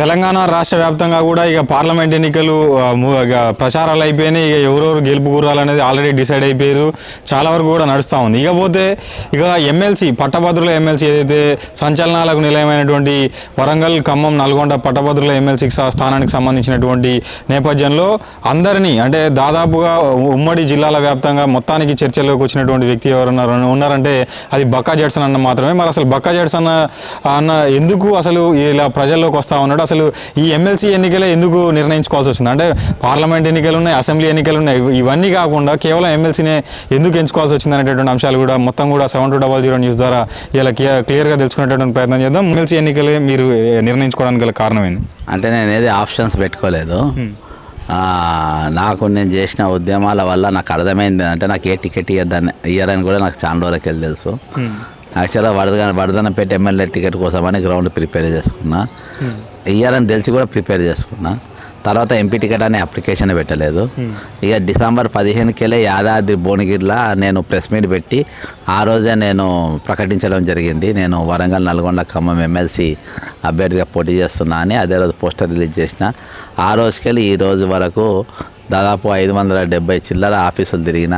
తెలంగాణ రాష్ట్ర వ్యాప్తంగా కూడా ఇక పార్లమెంట్ ఎన్నికలు ఇక ప్రచారాలు అయిపోయినాయి. ఇక ఎవరెవరు గెలుపు కూరాలనేది ఆల్రెడీ డిసైడ్ అయిపోయారు. చాలా వరకు కూడా నడుస్తూ ఉంది. ఇకపోతే ఇక ఎమ్మెల్సీ పట్టభద్రుల ఎమ్మెల్సీ ఏదైతే సంచలనాలకు నిలయమైనటువంటి వరంగల్ ఖమ్మం నల్గొండ పట్టభద్రుల ఎమ్మెల్సీ స్థానానికి సంబంధించినటువంటి నేపథ్యంలో అందరినీ అంటే దాదాపుగా ఉమ్మడి జిల్లాల వ్యాప్తంగా మొత్తానికి చర్చలోకి వచ్చినటువంటి వ్యక్తి ఎవరున్నారు ఉన్నారంటే అది బక్కా జడ్సన్ అన్న మాత్రమే. మరి అసలు బక్కా జడ్సన్ అన్న అన్న ఎందుకు అసలు ఇలా ప్రజల్లోకి వస్తూ ఉన్నాడు అసలు ఈ ఎమ్మెల్సీ ఎన్నికలే ఎందుకు నిర్ణయించుకోవాల్సి వచ్చింది? అంటే పార్లమెంట్ ఎన్నికలు ఉన్నాయి అసెంబ్లీ ఎన్నికలు ఉన్నాయి ఇవ- ఇవన్నీ కాకుండా కేవలం ఎమ్మెల్సీనే ఎందుకు ఎంచుకోవాల్సి వచ్చింది అనేటటువంటి అంశాలు కూడా మొత్తం కూడా seven two double zero news ద్వారా ఇలా క్లియర్గా తెలుసుకునేటటువంటి ప్రయత్నం చేద్దాం. ఎమ్మెల్సీ ఎన్నికలే మీరు నిర్ణయించుకోవడానికి గల కారణం ఏంది అంటే నేను ఏది ఆప్షన్స్ పెట్టుకోలేదు. నాకు నేను చేసిన ఉద్యమాల వల్ల నాకు అర్థమైంది అంటే నాకు ఏ టికెట్ ఇవ్వద్దని ఇయ్యరని కూడా నాకు చాలా రోజులకి వెళ్ళి తెలుసు యాక్చువల్గా వరద వరదనపేట ఎమ్మెల్యే టికెట్ కోసమని గ్రౌండ్ ప్రిపేర్ చేసుకున్నా. ఇయ్యారని తెలిసి కూడా ప్రిపేర్ చేసుకున్నా. తర్వాత ఎంపీ టికెట్ అనే అప్లికేషన్ పెట్టలేదు. ఇక డిసెంబర్ పదిహేనుకెళ్ళే యాదాద్రి భువనగిరిలో నేను ప్రెస్ మీట్ పెట్టి ఆ రోజే నేను ప్రకటించడం జరిగింది. నేను వరంగల్ నల్గొండ ఖమ్మం ఎమ్మెల్సీ అభ్యర్థిగా పోటీ చేస్తున్నా అని అదే రోజు పోస్టర్ రిలీజ్ చేసిన. ఆ రోజుకెళ్ళి ఈ రోజు వరకు దాదాపు ఐదు వందల డెబ్బై చిల్లర ఆఫీసులు తిరిగిన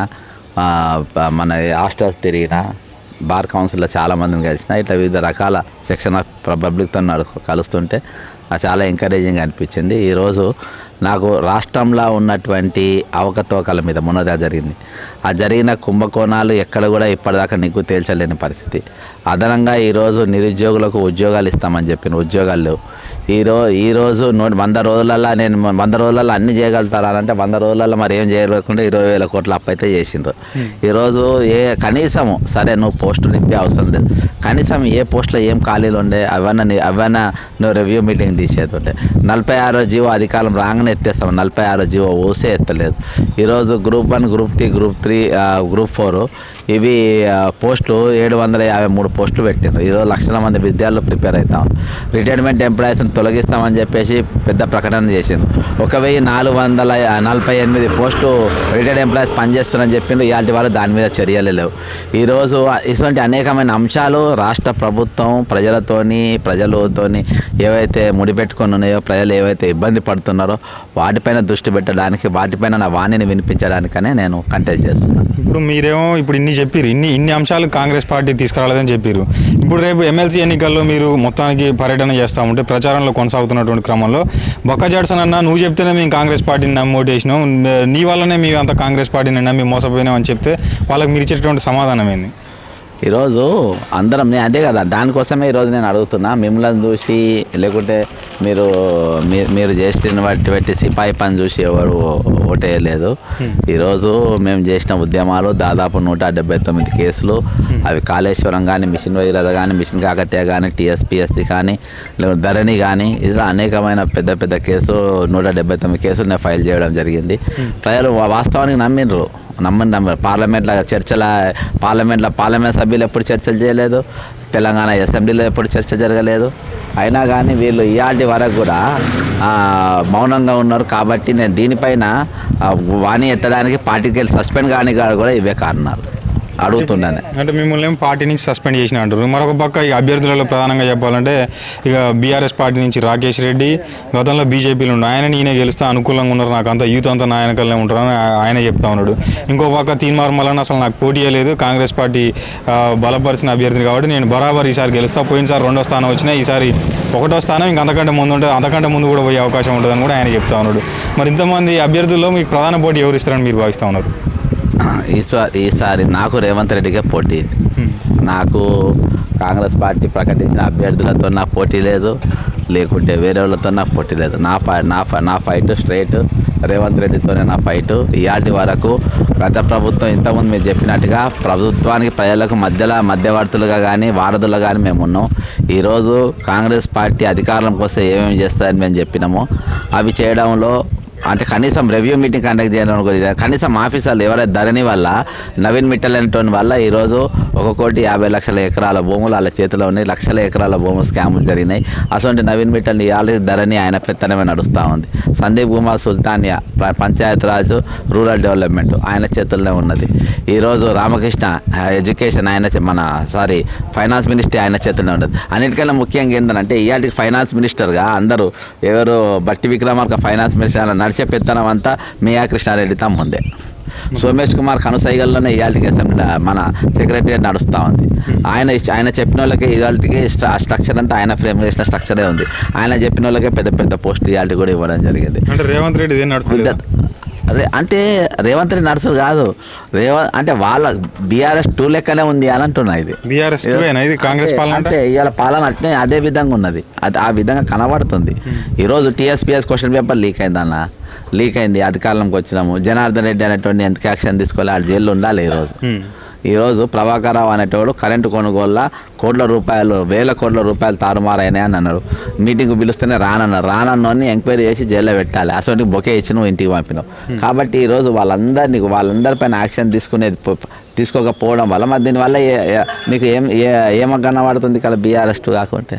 మన హాస్టల్స్ తిరిగిన బార్ కౌన్సిల్లో చాలామందిని కలిసిన ఇట్లా వివిధ రకాల సెక్షన్ ఆఫ్ పబ్లిక్తో నడు కలుస్తుంటే చాలా ఎంకరేజింగ్ అనిపించింది. ఈరోజు నాకు రాష్ట్రంలో ఉన్నటువంటి అవకతవకల మీద మొన్నదా జరిగింది. ఆ జరిగిన కుంభకోణాలు ఎక్కడ కూడా ఇప్పటిదాకా నీకు తేల్చలేని పరిస్థితి. అదనంగా ఈరోజు నిరుద్యోగులకు ఉద్యోగాలు ఇస్తామని చెప్పిన ఉద్యోగాలు లేవు. ఈరో ఈరోజు నూ వంద రోజులలో నేను వంద రోజులలో అన్ని చేయగలుగుతారా అంటే వంద రోజులలో మరి ఏం చేయలేకుండా ఇరవై వేల కోట్ల అప్పు అయితే చేసిండ్రు. ఈరోజు ఏ కనీసము సరే నువ్వు పోస్టు నింపే అవసరం లేదు. కనీసం ఏ పోస్టులో ఏం ఖాళీలు ఉండే అవన్నీ అవన్నీ నువ్వు రివ్యూ మీటింగ్ తీసేది ఉండే నలభై ఆరో జీవో అధికారం రాగానే ఎత్తేస్తాం. నలభై ఆరో జీవో ఓసే ఎత్తలేదు. ఈరోజు group one group two group three group four ఇవి పోస్టులు ఏడు వందల యాభై మూడు పోస్టులు పెట్టారు ఈరోజు లక్షల మంది విద్యార్థులు ప్రిపేర్ అవుతాం. రిటైర్మెంట్ ఎంప్లాయీస్ని తొలగిస్తామని చెప్పేసి పెద్ద ప్రకటన చేసింది ఒక వెయ్యి నాలుగు వందల నలభై ఎనిమిది పోస్టు రిటైర్డ్ ఎంప్లాయీస్ పనిచేస్తున్నారని చెప్పిండ్రు. ఇలాంటి వాళ్ళు దాని మీద చర్యలు లేవు. ఈరోజు ఇటువంటి అనేకమైన అంశాలు రాష్ట్ర ప్రభుత్వం ప్రజలతోని ప్రజలతోని ఏవైతే ముడిపెట్టుకొని ఉన్నాయో ప్రజలు ఏవైతే ఇబ్బంది పడుతున్నారో వాటిపైన దృష్టి పెట్టడానికి వాటిపైన నా వాణిని వినిపించడానికనే నేను కంటెస్ట్ చేస్తున్నాను ఇప్పుడు మీరేమో ఇప్పుడు ఇన్ని చెప్పారు ఇన్ని ఇన్ని అంశాలు కాంగ్రెస్ పార్టీ తీసుకురాలేదని చెప్పారు ఇప్పుడు రేపు ఎమ్మెల్సీ ఎన్నికల్లో మీరు మొత్తానికి పర్యటన చేస్తూ ఉంటే ప్రచారంలో కొనసాగుతున్నటువంటి క్రమంలో బొక్క జాడ్సన్ అన్న నువ్వు చెప్తేనే మేము కాంగ్రెస్ పార్టీని నమ్మి ఓటేసినాం నీ వల్లనే మేము అంత కాంగ్రెస్ పార్టీని నమ్మి మోసపోయినాం అని చెప్తే వాళ్ళకి మీరు ఇచ్చేటువంటి సమాధానం ఏంది? ఈరోజు అందరం నేను అదే కదా దానికోసమే ఈరోజు నేను అడుగుతున్నా. మిమ్మల్ని చూసి లేకుంటే మీరు మీరు చేసిన వాటి పెట్టి సిపాయి పని చూసి ఎవరు ఓటేయలేదు. ఈరోజు మేము చేసిన ఉద్యమాలు దాదాపు నూట డెబ్బై తొమ్మిది కేసులు. అవి కాళేశ్వరం కానీ మిషన్ వైరద కానీ మిషన్ కాకతీయ కానీ టీఎస్పిఎస్సి కానీ లేకుంటే ధరణి కానీ ఇలా అనేకమైన పెద్ద పెద్ద కేసులు నూట డెబ్బై తొమ్మిది కేసులు నేను ఫైల్ చేయడం జరిగింది. ప్రజలు వా- వాస్తవానికి నమ్మిండ్రు. నమ్మని నమ్మరు. పార్లమెంట్లో చర్చల పార్లమెంట్లో పార్లమెంట్ సభ్యులు ఎప్పుడు చర్చలు చేయలేదు? తెలంగాణ అసెంబ్లీలో ఎప్పుడు చర్చ జరగలేదు? అయినా కానీ వీళ్ళు ఇయాటి వరకు కూడా మౌనంగా ఉన్నారు కాబట్టి నేను దీనిపైన వాణి ఎత్తడానికి పార్టీకి వెళ్ళి సస్పెండ్ కానీ కూడా ఇవే కారణాలు. అడుగుతున్నాను. అంటే మిమ్మల్ని పార్టీ నుంచి సస్పెండ్ చేసిన అంటారు మరొక పక్క ఈ అభ్యర్థులలో ప్రధానంగా చెప్పాలంటే ఇక బీఆర్ఎస్ పార్టీ నుంచి రాకేష్ రెడ్డి గతంలో బీజేపీలో ఉండు ఆయన నేనే గెలిస్తే అనుకూలంగా ఉన్నారు నాకు అంతా యూత్ అంతా నా వెనకాలనే ఉంటారని ఆయన చెప్తా ఉన్నాడు. ఇంకో పక్క తీన్మార్ మల్లన్న అసలు నాకు పోటీ లేదు కాంగ్రెస్ పార్టీ బలపరిచిన అభ్యర్థిని కాబట్టి నేను బరాబర్ ఈసారి గెలుస్తా పోయినసారి రెండో స్థానం వచ్చినా ఈసారి ఒకటో స్థానం ఇంక అంతకంటే ముందు ఉంటుంది అంతకంటే ముందు కూడా పోయే అవకాశం ఉంటుందని కూడా ఆయన చెప్తా ఉన్నాడు. మరి ఇంతమంది అభ్యర్థుల్లో మీకు ప్రధాన పోటీ ఎవరు ఇస్తారని మీరు భావిస్తూ ఉన్నారు? ఈసారి ఈసారి నాకు రేవంత్ రెడ్డికే పోటీ. నాకు కాంగ్రెస్ పార్టీ ప్రకటించిన అభ్యర్థులతో నా పోటీ లేదు. లేకుంటే వేరే వాళ్ళతో నాకు పోటీ లేదు. నా నా నా ఫైట్ స్ట్రైట్ రేవంత్ రెడ్డితోనే నా ఫైట్. ఇవాటి వరకు గత ప్రభుత్వం ఇంతకుముందు మీరు చెప్పినట్టుగా ప్రభుత్వానికి ప్రజలకు మధ్యలో మధ్యవర్తులుగా కానీ వారధులుగా కానీ మేము ఉన్నాం. ఈరోజు కాంగ్రెస్ పార్టీ అధికారం కోసం ఏమేమి చేస్తారని మేము చెప్పినామో అవి చేయడంలో అంటే కనీసం రివ్యూ మీటింగ్ కండక్ట్ చేయడం కూడా కనీసం ఆఫీసర్లు ఎవరైతే ధరణి వల్ల నవీన్ మిట్టల్ అనేటువంటి వల్ల ఈరోజు ఒక కోటి యాభై లక్షల ఎకరాల భూములు వాళ్ళ చేతిలో ఉన్నాయి. లక్షల ఎకరాల భూములు స్కాములు జరిగినాయి. అటువంటి నవీన్ మిట్టల్ని ఆల్రెడీ ధరణి ఆయన పెత్తనమే నడుస్తూ ఉంది. సందీప్ కుమార్ సుల్తానియా పంచాయత్ రాజు రూరల్ డెవలప్మెంట్ ఆయన చేతుల్లో ఉన్నది. ఈరోజు రామకృష్ణ ఎడ్యుకేషన్ ఆయన మన సారీ ఫైనాన్స్ మినిస్టర్ ఆయన చేతుల్లో ఉన్నది. అన్నిటికన్నా ముఖ్యంగా ఏంటంటే ఇవాళకి ఫైనాన్స్ మినిస్టర్గా అందరూ ఎవరు బట్టి విక్రమార్క ఫైనాన్స్ మినిస్టర్ అలా నడిచే పెత్తనం అంతా మియా కృష్ణారెడ్డి తమ్ముందే సోమేష్ కుమార్ కనుసైగల్లోనే ఇవాళకి అసెంబ్లీ మన సెక్రటరియట్ నడుస్తూ ఉంది. ఆయన ఆయన చెప్పిన వాళ్ళకి ఇవాళకి స్ట్రక్చర్ అంతా ఆయన ఫ్రేమ్ చేసిన స్ట్రక్చరే ఉంది. ఆయన చెప్పిన వాళ్ళకే పెద్ద పెద్ద పోస్టులు ఇవాళ కూడా ఇవ్వడం జరిగింది. అంటే రేవంత్ రెడ్డి ఇదే నడుస్తుంది అదే అంటే రేవంత్ రెడ్డి నడుచుడు కాదు. రేవంత్ అంటే వాళ్ళ బీఆర్ఎస్ టూ లెక్కనే ఉంది అని అంటున్నా ఇది. బీఆర్ఎస్ ఇది? కాంగ్రెస్ పాలన అంటే? ఇవాళ పాలన అట్నే అదే విధంగా ఉన్నది. అది ఆ విధంగా కనబడుతుంది. ఈరోజు టీఎస్పీఎస్ క్వశ్చన్ పేపర్ లీక్ అయిందన్న. లీక్ అయింది అధికారంలోకి వచ్చినాము. జనార్దన్ రెడ్డి అనేటువంటి ఎంత యాక్షన్ తీసుకోవాలి ఆ జైల్లో ఉండాలి ఈరోజు. ఈరోజు ప్రభాకర్ రావు అనేటోడు కరెంటు కొనుగోళ్ళ కోట్ల రూపాయలు వేల కోట్ల రూపాయలు తారుమారైనాయి అని అన్నాడు. మీటింగ్ పిలుస్తేనే రానన్నారు. రానన్నోని ఎంక్వైరీ చేసి జైల్లో పెట్టాలి. అసలు బొకే ఇచ్చి నువ్వు ఇంటికి పంపినావు. కాబట్టి ఈరోజు వాళ్ళందరినీ వాళ్ళందరిపైన యాక్షన్ తీసుకునేది తీసుకోకపోవడం వల్ల మరి దీనివల్ల మీకు ఏం ఏ ఏమ కనబడుతుంది ఇక్కడ బీఆర్ఎస్ కాకుంటే?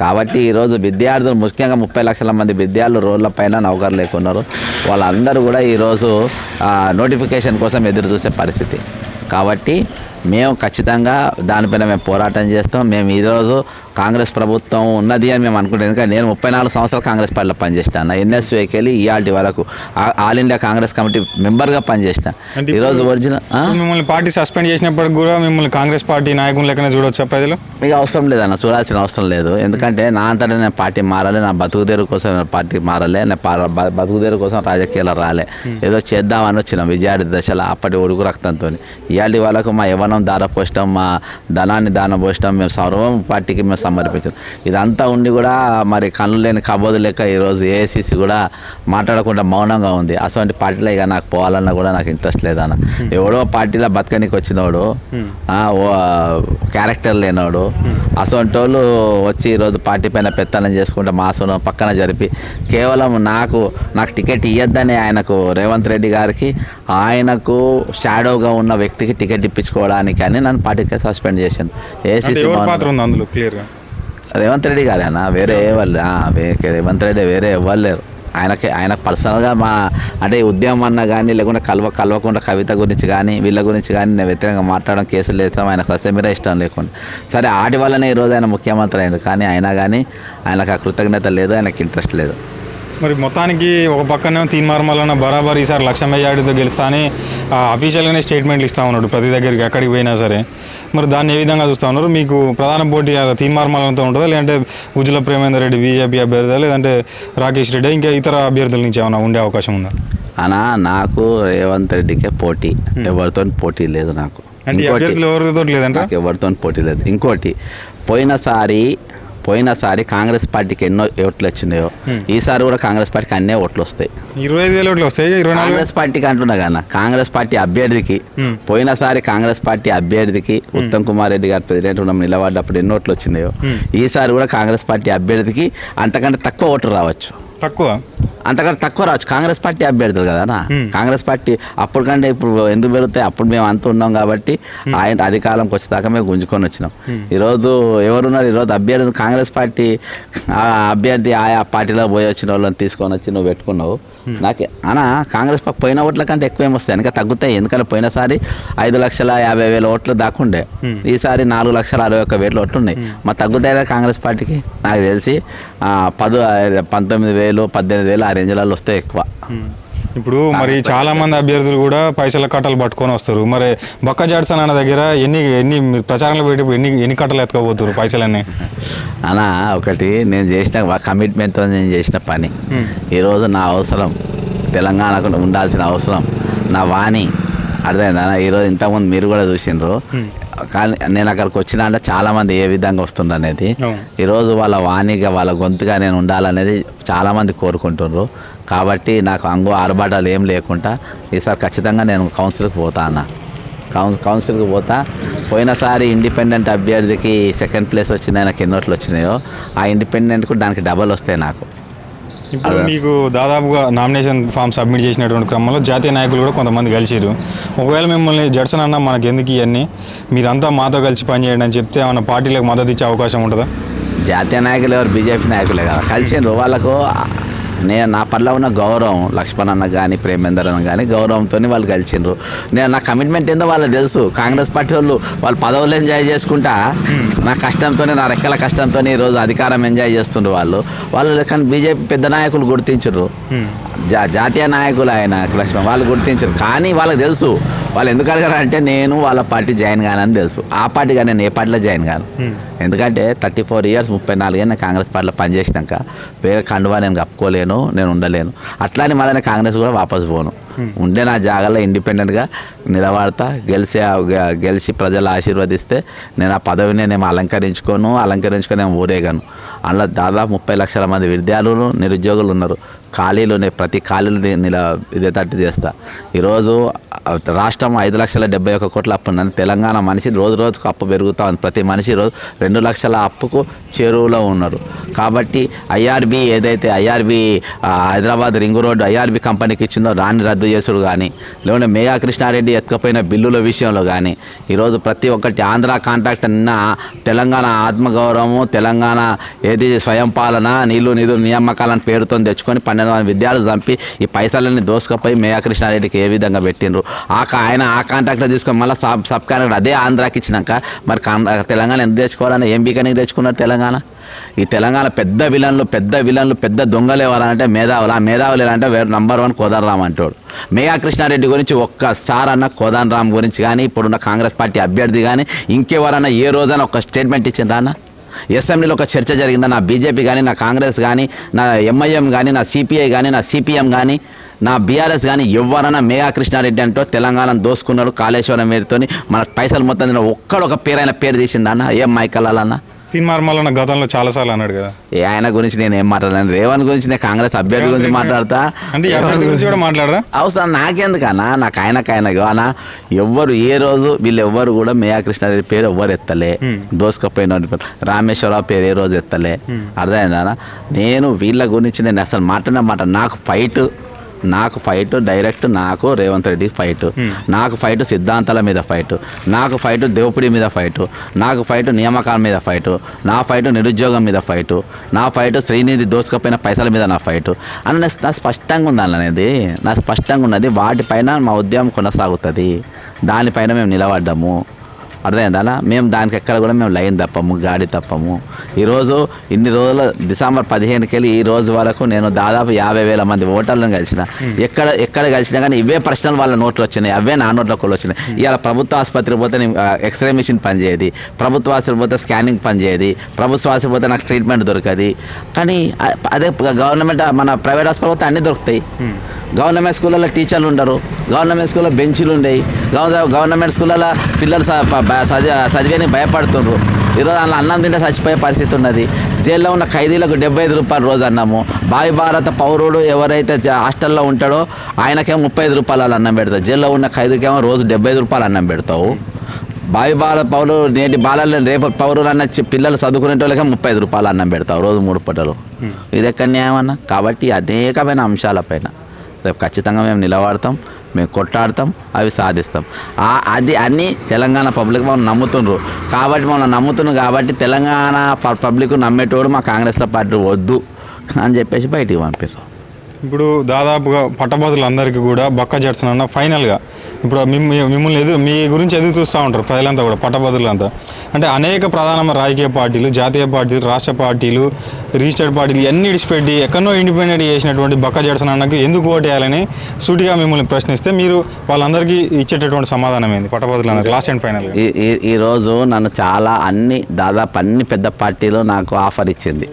కాబట్టి ఈరోజు విద్యార్థులు ముఖ్యంగా ముప్పై లక్షల మంది విద్యార్థులు రోడ్ల పైన నౌకరు లేకున్నారు. వాళ్ళందరూ కూడా ఈరోజు నోటిఫికేషన్ కోసం ఎదురు చూసే పరిస్థితి. కాబట్టి మేము ఖచ్చితంగా దానిపైన మేము పోరాటం చేస్తాం. మేము ఈరోజు కాంగ్రెస్ ప్రభుత్వం ఉన్నది అని మేము అనుకుంటాం. ఎందుకంటే నేను ముప్పై నాలుగు సంవత్సరాలు కాంగ్రెస్ పార్టీలో పనిచేస్తాను ఎన్ఎస్యూకి వెళ్ళి ఇవాళ వరకు ఆల్ ఇండియా కాంగ్రెస్ కమిటీ మెంబర్గా పనిచేసిన అంటే ఈరోజు ఒరిజినల్ మిమ్మల్ని పార్టీ సస్పెండ్ చేసినప్పటికి కూడా మిమ్మల్ని కాంగ్రెస్ పార్టీ నాయకులు లెక్కనే చూడొచ్చా ప్రజలు? మీకు అవసరం లేదన్న చూడాల్సిన అవసరం లేదు. ఎందుకంటే నా అంతటా నేను పార్టీ మారాలి నా బతుకుదేరు కోసం నేను పార్టీ మారాలి నేను బతుకుదేరు కోసం రాజకీయాలు రాలే. ఏదో చేద్దామని వచ్చినాం విజయాడి దశలో అప్పటి ఉడుకు రక్తంతో ఇవాళ వాళ్ళకు మా యవనం దారపోసడం మా ధనాన్ని దానపోసడం మేము సర్వం పార్టీకి మేము సమర్పించాం. ఇదంతా ఉండి కూడా మరి కళ్ళు లేని కబోదు లెక్క ఈరోజు ఏఐసిసి కూడా మాట్లాడకుండా మౌనంగా ఉంది. అటువంటి పార్టీలో ఇక నాకు పోవాలన్నా కూడా నాకు ఇంట్రెస్ట్ లేదన్న ఎవడో పార్టీలో బతకనికి వచ్చినోడు ఓ క్యారెక్టర్ లేనోడు అసొంటి వాళ్ళు వచ్చి ఈరోజు పార్టీ పైన పెత్తనం చేసుకుంటే మాసం పక్కన జరిపి కేవలం నాకు నాకు టికెట్ ఇవ్వద్దని ఆయనకు రేవంత్ రెడ్డి గారికి ఆయనకు షాడోగా ఉన్న వ్యక్తికి టికెట్ ఇప్పించుకోవడానికి అని నన్ను పార్టీకి సస్పెండ్ చేశాను. ఏసీసీ ఎవరి పాత్ర ఉంది అందులో క్లియర్గా రేవంత్ రెడ్డి కాదేనా వేరే ఏ వాళ్ళు రేవంత్ రెడ్డి వేరే ఎవరు లేరు. ఆయనకి ఆయన పర్సనల్గా మా అంటే ఉద్యమం అన్నా కానీ లేకుంటే కలవ కలవకుండా కవిత గురించి కానీ వీళ్ళ గురించి కానీ నేను వ్యతిరేకంగా మాట్లాడడం కేసులు వేస్తాం ఆయన సస్యమీర ఇష్టం లేకుండా. సరే ఆటి వల్లనే ఈరోజు ఆయన ముఖ్యమంత్రి అయింది కానీ అయినా కానీ ఆయనకు ఆ కృతజ్ఞత లేదు ఆయనకి ఇంట్రెస్ట్ లేదు. మరి మొత్తానికి ఒక పక్కనే తీన్మార్మలన్న బరాబర్ ఈసారి లక్ష మెజార్టీతో గెలుస్తా అని అఫీషియల్గానే స్టేట్మెంట్లు ఇస్తా ఉన్నాడు ప్రతి దగ్గరికి ఎక్కడికి పోయినా సరే. మరి దాన్ని ఏ విధంగా చూస్తా ఉన్నారు? మీకు ప్రధాన పోటీ తీన్మార్మలంతో ఉంటుందా? లేదంటే ఉజ్జల ప్రేమేందర్ రెడ్డి బీజేపీ అభ్యర్థి లేదంటే రాకేష్ రెడ్డి ఇంకా ఇతర అభ్యర్థుల నుంచి ఏమైనా ఉండే అవకాశం ఉందా? అనా నాకు రేవంత్ రెడ్డికే పోటీ. ఎవరితో పోటీ లేదు నాకు. ఎవరితో లేదంట? ఎవరితో పోటీ లేదు. ఇంకోటి పోయినసారి పోయినసారి కాంగ్రెస్ పార్టీకి ఎన్నో ఓట్లు వచ్చినాయో ఈసారి కూడా కాంగ్రెస్ పార్టీకి అన్నే ఓట్లు వస్తాయి. ఇరవై ఐదు వేల ఓట్లు వస్తాయి? కాంగ్రెస్ పార్టీకి అంటున్నా కదా కాంగ్రెస్ పార్టీ అభ్యర్థికి. పోయినసారి కాంగ్రెస్ పార్టీ అభ్యర్థికి ఉత్తమ్ కుమార్ రెడ్డి గారు ప్రెసిడెంట్ ఉన్నప్పుడు నిలబడ్డప్పుడు ఎన్ని ఓట్లు వచ్చినాయో. ఈసారి కూడా కాంగ్రెస్ పార్టీ అభ్యర్థికి అంతకంటే తక్కువ ఓట్లు రావచ్చు. తక్కువ? అంతకంటే తక్కువ రావచ్చు. కాంగ్రెస్ పార్టీ అభ్యర్థులు కదా. కాంగ్రెస్ పార్టీ అప్పుడు కంటే ఇప్పుడు ఎందుకు పెరుగుతాయి? అప్పుడు మేము అంత ఉన్నాం కాబట్టి ఆయన అధికారంకి వచ్చేదాకా మేము గుంజుకొని వచ్చినాం. ఈరోజు ఎవరున్నారు? ఈరోజు అభ్యర్థి కాంగ్రెస్ పార్టీ ఆ అభ్యర్థి ఆయా పార్టీలో పోయి వచ్చిన వాళ్ళని తీసుకొని వచ్చి నువ్వు పెట్టుకున్నావు. నాకే. అనా కాంగ్రెస్ పార్టీ పోయిన ఓట్ల కంటే ఎక్కువ ఏమొస్తాయి వెనక తగ్గుతాయి. ఎందుకంటే పోయినసారి ఐదు లక్షల యాభై వేల ఓట్లు దాక్కుండే ఈసారి నాలుగు లక్షల అరవై ఒక్క వేల ఓట్లు ఉన్నాయి. మా తగ్గుతాయి కదా కాంగ్రెస్ పార్టీకి? నాకు తెలిసి పదు పంతొమ్మిది వేలు పద్దెనిమిది వేలు ఆ రేంజ్లలో వస్తాయి ఎక్కువ. ఇప్పుడు మరి చాలా మంది అభ్యర్థులు కూడా పైసల కట్టలు పట్టుకొని వస్తారు. మరి బక్క జాడ్సన్ అన్న దగ్గర ఎన్ని ఎన్ని ప్రచారంలో పెట్టేప్పుడు ఎన్ని ఎన్ని కట్టలు ఎత్తుకోబోతున్నారు పైసలన్నీ? అలా ఒకటి నేను చేసిన కమిట్మెంట్తో నేను చేసిన పని. ఈరోజు నా అవసరం తెలంగాణకు ఉండాల్సిన అవసరం నా వాణి. అర్థమైందా ఈరోజు ఇంతకుముందు మీరు కూడా చూసిండ్రు. కానీ నేను అక్కడికి వచ్చినా అంటే చాలామంది ఏ విధంగా వస్తుండ్రు అనేది. ఈరోజు వాళ్ళ వాణిగా వాళ్ళ గొంతుగా నేను ఉండాలనేది చాలామంది కోరుకుంటున్నారు కాబట్టి నాకు అంగు ఆర్భాటాలు ఏం లేకుండా ఈసారి ఖచ్చితంగా నేను కౌన్సిల్కి పోతా అన్న. కౌన్ కౌన్సిల్కి పోతా. పోయినసారి ఇండిపెండెంట్ అభ్యర్థికి సెకండ్ ప్లేస్ వచ్చింది ఆయనకి ఎన్నోట్లు వచ్చినాయో ఆ ఇండిపెండెంట్కు దానికి డబల్ వస్తాయి నాకు. ఇప్పుడు మీకు దాదాపుగా నామినేషన్ ఫామ్ సబ్మిట్ చేసినటువంటి క్రమంలో జాతీయ నాయకులు కూడా కొంతమంది కలిసిరు ఒకవేళ మిమ్మల్ని జడ్సన్ అన్న మనకి ఎందుకు ఇవన్నీ మీరంతా మాతో కలిసి పనిచేయండి అని చెప్తే ఏమైనా పార్టీలకు మద్దతు ఇచ్చే అవకాశం ఉంటుందా? జాతీయ నాయకులు ఎవరు? బీజేపీ నాయకులే కదా. కలిసిండ్రు వాళ్ళకు నేను నా పట్ల ఉన్న గౌరవం లక్ష్మణ్ అన్న కానీ ప్రేమేందర్ అన్న కానీ గౌరవంతో వాళ్ళు కలిసిండ్రు నేను నా కమిట్మెంట్ ఏందో వాళ్ళకి తెలుసు. కాంగ్రెస్ పార్టీ వాళ్ళు వాళ్ళు పదవులు ఎంజాయ్ చేసుకుంటా నా కష్టంతో నా రెక్కల కష్టంతో ఈరోజు అధికారం ఎంజాయ్ చేస్తుండ్రు వాళ్ళు. వాళ్ళు కానీ బీజేపీ పెద్ద నాయకులు గుర్తించరు. జా జాతీయ నాయకులు ఆయన లక్ష్మణ్ వాళ్ళు గుర్తించరు. కానీ వాళ్ళకి తెలుసు వాళ్ళు ఎందుకు అడగారు అంటే నేను వాళ్ళ పార్టీ జాయిన్ కానని తెలుసు. ఆ పార్టీ కానీ నేను ఏ పార్టీలో జాయిన్ కాను. ఎందుకంటే థర్టీ ఫోర్ ఇయర్స్ ముప్పై నాలుగేళ్ళు కాంగ్రెస్ పార్టీలో పనిచేసినాక వేరే కండువా నేను కప్పుకోలేను. నేను ఉండలేను. అట్లానే మళ్ళీ కాంగ్రెస్ కూడా వాపస్ పోను. Hmm. ఉండే నా జాగాలో ఇండిపెండెంట్గా నిలబడతా గెలిచి గెలిచి ప్రజలు ఆశీర్వదిస్తే నేను ఆ పదవిని నేను అలంకరించుకోను అలంకరించుకొని నేను ఊరేగాను. అందులో దాదాపు ముప్పై లక్షల మంది విద్యార్థులు నిరుద్యోగులు ఉన్నారు. ఖాళీలు ప్రతి ఖాళీలు నిల ఇదే తట్టు చేస్తా. ఈరోజు రాష్ట్రం ఐదు లక్షల డెబ్బై ఒక్క కోట్ల అప్పు ఉందని తెలంగాణ మనిషి రోజు రోజుకు అప్పు పెరుగుతా ఉంది. ప్రతి మనిషి రోజు రెండు లక్షల అప్పుకు చేరువలో ఉన్నారు. కాబట్టి ఐఆర్బి ఏదైతే IRB Hyderabad ring road IRB కంపెనీకి ఇచ్చిందో దాన్ని రద్దు చేసుడు కానీ లేకుంటే మేఘా కృష్ణారెడ్డి ఎత్తుకపోయిన బిల్లుల విషయంలో కానీ ఈరోజు ప్రతి ఒక్కటి ఆంధ్ర కాంట్రాక్ట్ అన్న తెలంగాణ ఆత్మగౌరవము తెలంగాణ ఏది స్వయం పాలన నీళ్ళు నిధులు నియామకాలను పేరుతో తెచ్చుకొని పన్నెండు మంది విద్యార్థులు చంపి ఈ పైసలన్నీ దోసుకపోయి మేఘా కృష్ణారెడ్డికి ఏ విధంగా పెట్టిండ్రు? ఆ ఆయన ఆ కాంట్రాక్ట్ తీసుకొని మళ్ళీ సబ్ సబ్ కాంట్రాక్ట్ అదే ఆంధ్రాకి ఇచ్చినాక మరి తెలంగాణ ఎంత తెచ్చుకోవాలని ఏం బీకనికి తెచ్చుకున్నారు తెలంగాణ? ఈ తెలంగాణ పెద్ద విలన్లు పెద్ద విలన్లు పెద్ద దొంగలు ఎవరంటే మేధావులు. ఆ మేధావులు ఎలా అంటే వేరే నంబర్ వన్ కోదండరామ్ అంటాడు. మేఘా కృష్ణారెడ్డి గురించి ఒక్కసారి అన్న కోదండరామ్ గురించి కానీ ఇప్పుడున్న కాంగ్రెస్ పార్టీ అభ్యర్థి కానీ ఇంకెవరన్నా ఏ రోజైనా ఒక స్టేట్మెంట్ ఇచ్చిండ్రా అన్న? అసెంబ్లీలో ఒక చర్చ జరిగిందా? నా బీజేపీ కానీ నా కాంగ్రెస్ కానీ నా ఎంఐఎం కానీ నా సిపిఐ కానీ నా సిపిఎం కానీ నా బీఆర్ఎస్ కానీ ఎవరన్నా మేఘా కృష్ణారెడ్డి అంటూ తెలంగాణను దోసుకున్నాడు కాళేశ్వరం పేరుతోని మన పైసలు మొత్తం ఒక్కడొక ఒక్కడు ఒక పేరైన పేరు తీసిందన్న ఏం తీన్మార్మల్ గతంలో చాలాసార్లు అన్నాడు కదా. ఏ ఆయన గురించి నేను ఏం మాట్లాడలేను. రేవంత్ గురించి నేను కాంగ్రెస్ అభ్యర్థి గురించి మాట్లాడతా. అంటే అభ్యర్థి గురించి కూడా మాట్లాడరా? అవసరం నాకెందుకన్నా నాకు ఆయనకు ఆయనకు అన్న. ఎవ్వరు ఏ రోజు వీళ్ళు ఎవ్వరు కూడా మేయా కృష్ణారెడ్డి పేరు ఎవ్వరు ఎత్తలే. దోసుకపోయిన. రామేశ్వరరావు పేరు ఏ రోజు ఎత్తలే. అర్థమైందా నేను వీళ్ళ గురించి నేను అసలు మాట్లాడిన మాట నాకు ఫైట్ నాకు ఫైట్ డైరెక్ట్ నాకు రేవంత్ రెడ్డి ఫైట్. నాకు ఫైట్ సిద్ధాంతాల మీద ఫైట్. నాకు ఫైట్ దేవుపిడి మీద ఫైట్. నాకు ఫైట్ నియామకాల మీద ఫైట్. నా ఫైట్ నిరుద్యోగం మీద ఫైట్. నా ఫైట్ శ్రీనిధి దోసుకపోయిన పైసల మీద నా ఫైట్. అని నా స్పష్టంగా ఉంది అనేది నా స్పష్టంగా ఉన్నది వాటిపైన మా ఉద్యమం కొనసాగుతుంది. దానిపైన మేము నిలబడ్డాము. అర్థమైందా? మేము దానికి ఎక్కడ కూడా మేము లైన్ తప్పము గాడి తప్పము. ఈరోజు ఇన్ని రోజులు డిసెంబర్ పదిహేనుకి వెళ్ళి ఈ రోజు వరకు నేను దాదాపు యాభై వేల మంది ఓటర్లను కలిసిన. ఎక్కడ ఎక్కడ కలిసినా కానీ ఇవే ప్రశ్నలు వాళ్ళ నోట్లు వచ్చినాయి అవే నా నోట్ల కూడా వచ్చినాయి. ఇవాళ ప్రభుత్వ ఆసుపత్రికి పోతే ఎక్స్రే మిషన్ పనిచేయదు ప్రభుత్వ ఆసుపత్రికి పోతే స్కానింగ్ పనిచేయదు ప్రభుత్వ ఆసుపత్రికి పోతే నాకు ట్రీట్మెంట్ దొరకదు. కానీ అదే గవర్నమెంట్ మన ప్రైవేట్ హాస్పిటల్ పోతే అన్నీ దొరుకుతాయి. గవర్నమెంట్ స్కూళ్ళలో టీచర్లు ఉండరు గవర్నమెంట్ స్కూల్లో బెంచీలు ఉండేవి గవ- గవర్నమెంట్ స్కూళ్ళలో పిల్లలు చదివి చదివేని భయపడుతుండ్రు. ఈరోజు అలా అన్నం తింటే చచ్చిపోయే పరిస్థితి ఉన్నది. జైల్లో ఉన్న ఖైదీలకు డెబ్బై ఐదు రూపాయలు రోజు అన్నము. భావి భారత పౌరుడు ఎవరైతే హాస్టల్లో ఉంటాడో ఆయనకేమో ముప్పై ఐదు రూపాయలు అన్నం పెడతావు. జైల్లో ఉన్న ఖైదీకేమో రోజు డెబ్బై ఐదు రూపాయలు అన్నం పెడతావు. భావి బాల పౌరులు నేటి బాలలు రేపు పౌరులు అన్న పిల్లలు చదువుకునే వాళ్ళకే ముప్పై ఐదు రూపాయలు అన్నం పెడతావు రోజు మూడు పూటలు. ఇది ఎక్కడ న్యాయం అన్న? కాబట్టి అనేకమైన అంశాలపైన రేపు ఖచ్చితంగా మేము నిలబడతాం మేము కొట్లాడతాం అవి సాధిస్తాం. అది అన్నీ తెలంగాణ పబ్లిక్ మనం నమ్ముతుండ్రు. కాబట్టి మనం నమ్ముతున్నాం కాబట్టి తెలంగాణ పబ్లిక్ నమ్మేటోడు మా కాంగ్రెస్లో పార్టీ వద్దు అని చెప్పేసి బయటికి పంపారు ఇప్పుడు దాదాపుగా పట్టభద్రులందరికీ కూడా బక్క జడ్సన్ అన్న ఫైనల్గా ఇప్పుడు మిమ్మల్ని ఎదురు మీ గురించి ఎదురు చూస్తూ ఉంటారు ప్రజలంతా కూడా పట్టభద్రులంతా. అంటే అనేక ప్రధాన రాజకీయ పార్టీలు జాతీయ పార్టీలు రాష్ట్ర పార్టీలు రిజిస్టర్డ్ పార్టీలు అన్ని ఇడిచిపెట్టి ఎక్కడో ఇండిపెండెంట్ చేసినటువంటి బక్క జడ్సన్ అన్నకు ఎందుకు ఓటేయాలని వేయాలని సూటిగా మిమ్మల్ని ప్రశ్నిస్తే మీరు వాళ్ళందరికీ ఇచ్చేటటువంటి సమాధానం ఏంది పట్టభద్రులందరికీ లాస్ట్ అండ్ ఫైనల్ ఈ ఈరోజు నన్ను చాలా అన్ని దాదాపు అన్ని పెద్ద పార్టీలు నాకు ఆఫర్ ఇచ్చింది.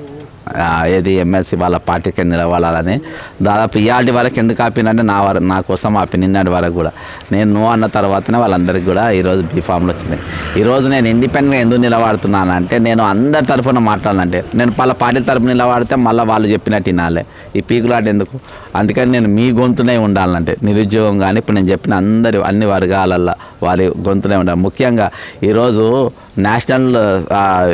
ఏది ఎమ్మెల్సీ వాళ్ళ పార్టీకి నిలబడాలని. దాదాపు ఇవాటి వరకు ఎందుకు ఆపినంటే నా వర నా కోసం ఆపి నిన్నటి వరకు కూడా. నేను నువ్వు అన్న తర్వాతనే వాళ్ళందరికీ కూడా ఈరోజు బీఫామ్లో వచ్చినాయి ఈరోజు నేను ఇండిపెండెంట్గా ఎందుకు నిలబడుతున్నానంటే నేను అందరి తరఫున మాట్లాడాలంటే. నేను వాళ్ళ పార్టీ తరఫున నిలబడితే మళ్ళీ వాళ్ళు చెప్పినట్టు వినాలి. ఈ పీకులాట ఎందుకు? అందుకని నేను మీ గొంతునే ఉండాలంటే. నిరుద్యోగం కానీ ఇప్పుడు నేను చెప్పిన అందరి అన్ని వర్గాలల్లో వారి గొంతునే ఉండాలి. ముఖ్యంగా ఈరోజు నేషనల్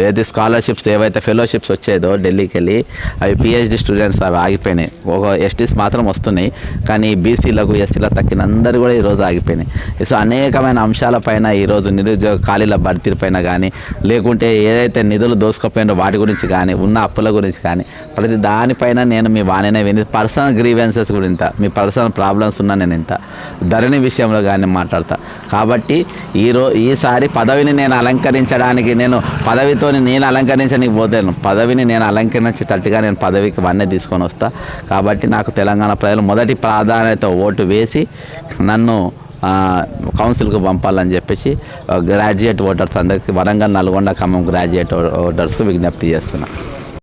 ఏది స్కాలర్షిప్స్ ఏవైతే ఫెలోషిప్స్ వచ్చేదో ఢిల్లీకి వెళ్ళి అవి పిహెచ్డి స్టూడెంట్స్ అవి ఆగిపోయినాయి. ఒక ఎస్టీస్ మాత్రం వస్తున్నాయి. కానీ బీసీలకు ఎస్సీలకు తక్కిన అందరూ కూడా ఈరోజు ఆగిపోయినాయి. సో అనేకమైన అంశాలపైన ఈరోజు నిరుద్యోగ ఖాళీల భర్తీలపైన కానీ లేకుంటే ఏదైతే నిధులు దోసుకుపోయినో వాటి గురించి కానీ ఉన్న అప్పుల గురించి కానీ ప్రతి దానిపైన నేను మీ వాణినే విని పర్సనల్ గ్రీవెన్సెస్ గురించి ఇంత మీ పర్సనల్ ప్రాబ్లమ్స్ ఉన్నా నేను ఇంత ధరణి విషయంలో కానీ మాట్లాడతా. కాబట్టి ఈరో ఈసారి పదవిని నేను అలంకరించి అలంకరించడానికి నేను పదవితో నేను అలంకరించడానికి పోతాను. పదవిని నేను అలంకరించి తట్టుగా నేను పదవికి వన్నే తీసుకొని వస్తా. కాబట్టి నాకు తెలంగాణ ప్రజలు మొదటి ప్రాధాన్యత ఓటు వేసి నన్ను కౌన్సిల్కు పంపాలని చెప్పేసి గ్రాడ్యుయేట్ ఓటర్స్ అందరికీ వరంగల్ నల్గొండ ఖమ్మం గ్రాడ్యుయేట్ ఓటర్స్కు విజ్ఞప్తి చేస్తున్నాను